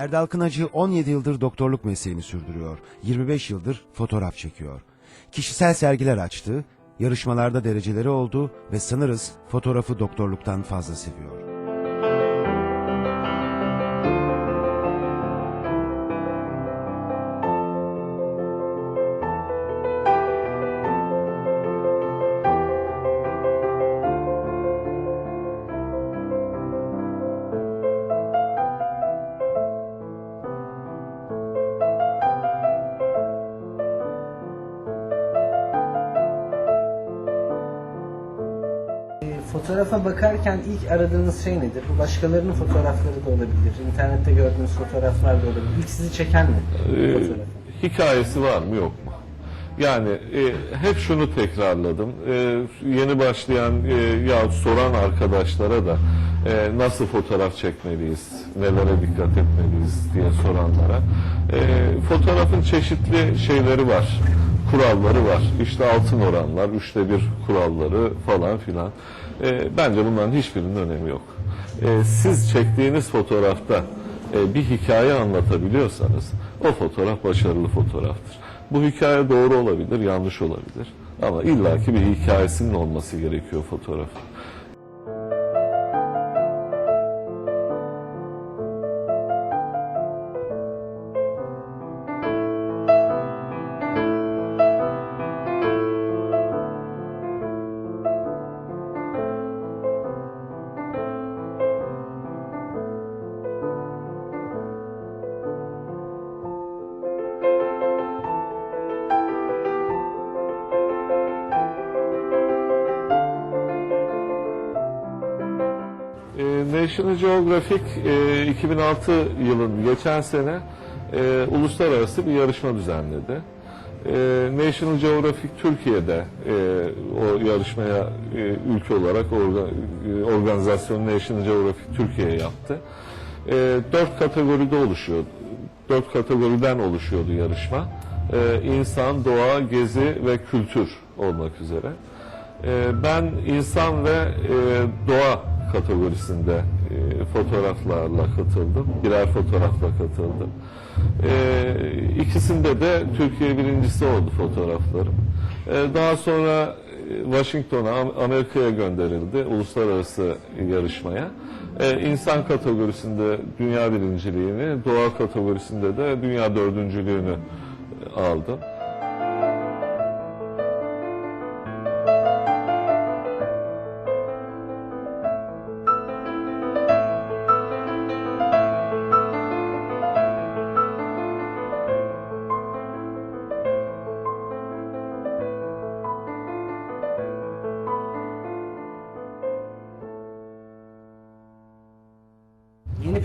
Erdal Kınacı 17 yıldır doktorluk mesleğini sürdürüyor. 25 yıldır fotoğraf çekiyor. Kişisel sergiler açtı, yarışmalarda dereceleri oldu ve sanırız fotoğrafı doktorluktan fazla seviyor. Fotoğrafa bakarken ilk aradığınız şey nedir? Bu başkalarının fotoğrafları da olabilir. İnternette gördüğünüz fotoğraflar da olabilir. İlk sizi çeken ne? Ee, hikayesi var mı yok mu? Yani e, hep şunu tekrarladım. E, yeni başlayan e, ya soran arkadaşlara da e, nasıl fotoğraf çekmeliyiz, nelere dikkat etmeliyiz diye soranlara. E, fotoğrafın çeşitli şeyleri var, kuralları var. İşte altın oranlar, üçte bir kuralları falan filan. E, bence bunların hiçbirinin önemi yok. E, siz çektiğiniz fotoğrafta e, bir hikaye anlatabiliyorsanız o fotoğraf başarılı fotoğraftır. Bu hikaye doğru olabilir, yanlış olabilir. Ama illaki bir hikayesinin olması gerekiyor fotoğrafın. National Geographic e, 2006 yılın geçen sene e, uluslararası bir yarışma düzenledi. E, National Geographic Türkiye'de e, o yarışmaya e, ülke olarak orga, e, organizasyon National Geographic Türkiye yaptı. E, dört kategoride oluşuyordu. Dört kategoriden oluşuyordu yarışma. E, insan, doğa, gezi ve kültür olmak üzere. Ee, Ben insan ve e, doğa kategorisinde e, fotoğraflarla katıldım. Birer fotoğrafla katıldım. Ee, İkisinde de Türkiye birincisi oldu fotoğraflarım. Ee, Daha sonra e, Washington'a, Am- Amerika'ya gönderildi uluslararası yarışmaya. Ee, İnsan kategorisinde dünya birinciliğini, doğa kategorisinde de dünya dördüncülüğünü e, aldım.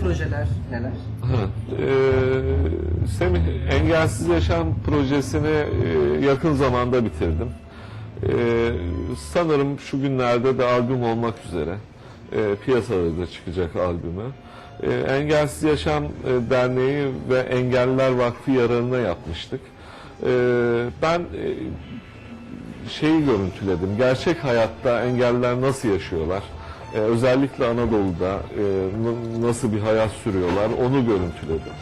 Projeler neler? Ee, Semih Engelsiz Yaşam projesini e, yakın zamanda bitirdim. Ee, sanırım şu günlerde de albüm olmak üzere e, piyasada da çıkacak albümü. Ee, Engelsiz Yaşam e, Derneği ve Engelliler Vakfı yararına yapmıştık. Ee, ben e, şeyi görüntüledim. Gerçek hayatta engelliler nasıl yaşıyorlar? Ee, özellikle Anadolu'da e, nasıl bir hayat sürüyorlar onu görüntüledim.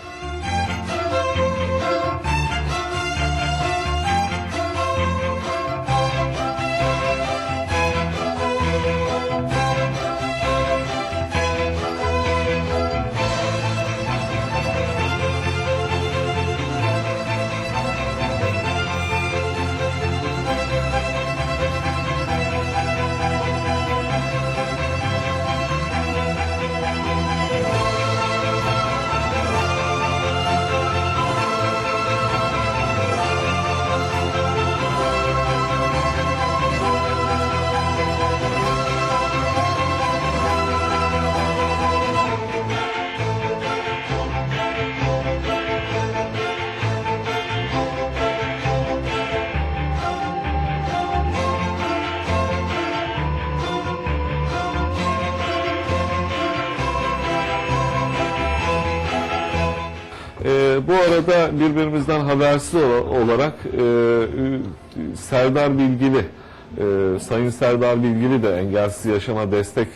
Ee, bu arada birbirimizden habersiz ola- olarak e, e, Serdar Bilgili, e, Sayın Serdar Bilgili de Engelsiz Yaşama Destek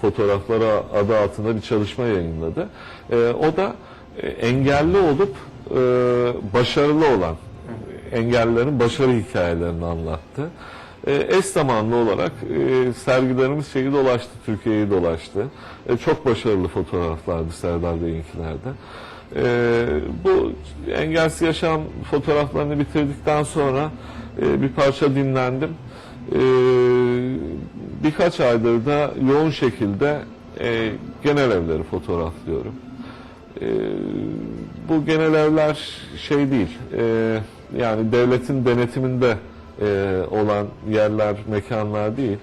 Fotoğrafları adı altında bir çalışma yayınladı. E, o da e, engelli olup e, başarılı olan engellilerin başarı hikayelerini anlattı. E, eş zamanlı olarak e, sergilerimiz şeyi dolaştı, Türkiye'yi dolaştı. E, çok başarılı fotoğraflardı Serdar Bey'inkilerde. E, bu engelsiz yaşam fotoğraflarını bitirdikten sonra e, bir parça dinlendim. E, birkaç aydır da yoğun şekilde e, genel evleri fotoğraflıyorum. E, bu genel evler şey değil, e, yani devletin denetiminde e, olan yerler, mekanlar değil.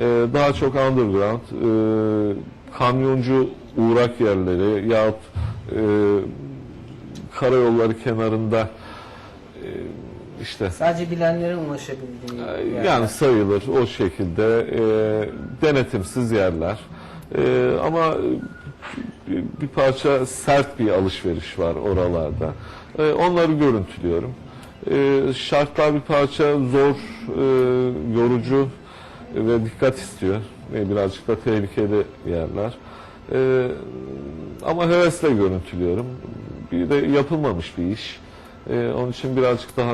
E, daha çok underground, e, kamyoncu uğrak yerleri yahut karayolları kenarında e, işte Sadece bilenlerin ulaşabildiği yerler. yani sayılır o şekilde e, denetimsiz yerler. E, ama bir, bir parça sert bir alışveriş var oralarda. E, onları görüntülüyorum. E, şartlar bir parça zor, e, yorucu ve dikkat istiyor. Ve birazcık da tehlikeli yerler. E, ama hevesle görüntülüyorum. Bir de yapılmamış bir iş. E, onun için birazcık daha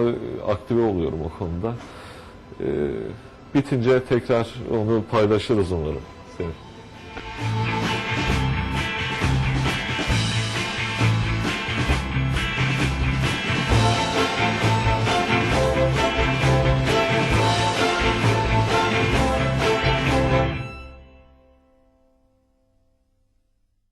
aktive oluyorum o konuda. E, bitince tekrar onu paylaşırız umarım. Sevin.